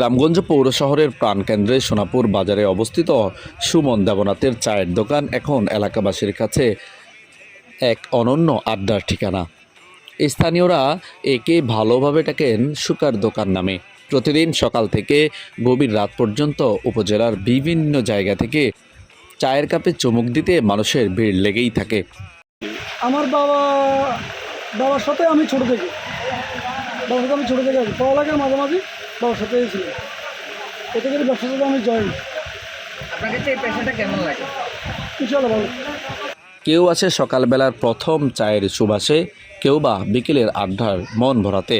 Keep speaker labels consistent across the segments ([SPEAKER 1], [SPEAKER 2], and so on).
[SPEAKER 1] রামগঞ্জ পৌর শহরের প্রাণকেন্দ্রে সোনাপুর বাজারে অবস্থিত সুমন দেবনাথের চায়ের দোকান এখন এলাকাবাসীর কাছে এক অনন্য আড্ডার ঠিকানা। স্থানীয়রা একে ভালোভাবে ডাকেন সুকার দোকান নামে। প্রতিদিন সকাল থেকে গভীর রাত পর্যন্ত উপজেলার বিভিন্ন জায়গা থেকে চায়ের কাপে চমুক দিতে মানুষের ভিড় লেগেই থাকে।
[SPEAKER 2] আমার বাবা, বাবার সাথে আমি ছোটো থেকে। বাবার সাথে আমি ছোটো থেকে আছি পড়ালেখার মাঝামাঝি বাবার সাথেই ছিল এতে করে ব্যবসার সাথে আমি জয়েন।
[SPEAKER 3] আপনার কাছে এই পেশাটা কেমন লাগে?
[SPEAKER 2] ইনশাল্লাহ ভালো।
[SPEAKER 1] কেউ আছে সকালবেলার প্রথম চায়ের সুবাসে কেউ বা বিকেলের আড্ডার মন ভরাতে।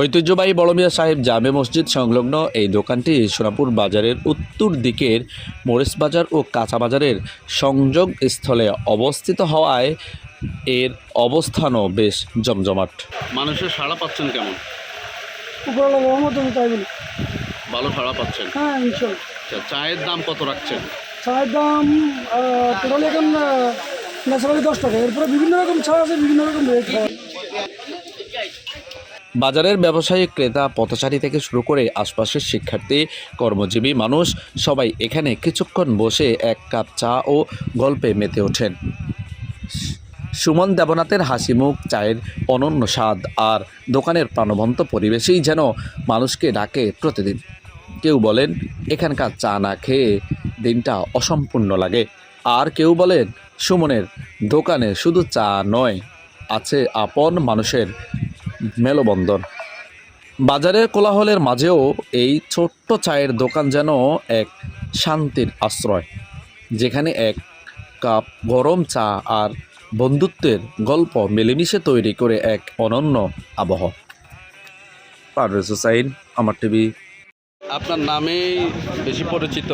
[SPEAKER 1] ঐতিহ্যবাহী বড়মিয়া সাহেব জামে মসজিদ সংলগ্ন এই দোকানটি সোনাপুর বাজারের উত্তর দিকের মরিচ বাজার ও কাঁচা বাজারের সংযোগ স্থলে অবস্থিত হওয়ায় এর অবস্থানও বেশ জমজমাট। মানুষের সাড়া পাচ্ছেন কেমন? ভালো সাড়া পাচ্ছেন?
[SPEAKER 2] হ্যাঁ
[SPEAKER 1] চায়ের দাম কত রাখছেন?
[SPEAKER 2] চায়ের দাম টোটালি এখন ন্যাচারালি দশ টাকা। এরপরে বিভিন্ন রকম চা আছে বিভিন্ন রকম রেট
[SPEAKER 1] বাজারের ব্যবসায়িক ক্রেতা পথচারী থেকে শুরু করে আশপাশের শিক্ষার্থী কর্মজীবী মানুষ সবাই এখানে কিছুক্ষণ বসে এক কাপ চা ও গল্পে মেতে ওঠেন। সুমন দেবনাথের হাসিমুখ, চায়ের অনন্য স্বাদ আর দোকানের প্রাণবন্ত পরিবেশেই যেন মানুষকে ডাকে প্রতিদিন। কেউ বলেন, এখানকার চা না খেয়ে দিনটা অসম্পূর্ণ লাগে। আর কেউ বলেন, সুমনের দোকানে শুধু চা নয়, আছে আপন মানুষের মেলবন্ধন। বাজারের কোলাহলের মাঝেও এই ছোট্ট চায়ের দোকান যেন এক শান্তির আশ্রয়, যেখানে এক কাপ গরম চা আর বন্ধুত্বের গল্প মিলেমিশে তৈরি করে এক অনন্য আবহ। পারভেজ হুসাইন আমার টিভি। আপনার নামেই বেশি পরিচিত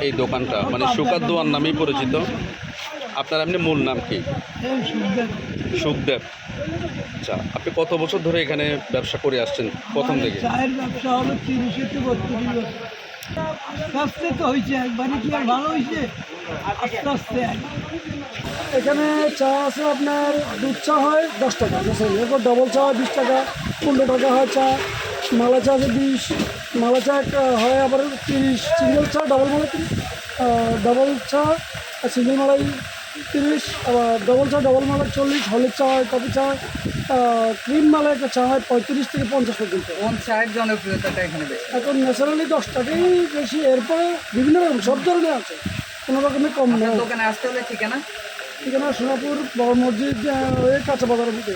[SPEAKER 1] এই দোকানটা মানে সুকার দোয়ার নামেই পরিচিত। আপনার এমনি মূল নাম কি? সুখদেব। আচ্ছা আপনি কত বছর ধরে এখানে ব্যবসা করে আসছেন? প্রথম থেকে
[SPEAKER 2] চায়ের ব্যবসা হলো তিরিশ বত্রিশ বছর। তো হয়েছে একবারে কি আর ভালো হয়েছে? এখানে চা আছে আপনার দুধ চা হয় দশ টাকা। এরপর ডবল চা হয় বিশ টাকা পনেরো টাকা হয় চা মালা চা আছে বিশ মালা চা হয় আবার তিরিশ সিঙ্গেল চা ডবল মালা তিরিশ ডবল চা আর সিঙ্গেল মালাই তিরিশ আবার ডবল চা ডবল মালা চল্লিশ হলের চা হয় কফি চা ক্রিম মালা একটা চা হয় পঁয়ত্রিশ থেকে পঞ্চাশ পর্যন্ত।
[SPEAKER 3] চায়ের জনপ্রিয়তাটা এখানে
[SPEAKER 2] এখন ন্যাচারালি দশ টাকাই বেশি এরপরে বিভিন্ন রকম সব ধরনের আছে। কোনো রকমের কম নেই।
[SPEAKER 3] দোকানে আসতে হলে ঠিকানা?
[SPEAKER 2] ঠিকানা সোনাপুর বড় মসজিদ হয়ে কাঁচা বাজারের মধ্যে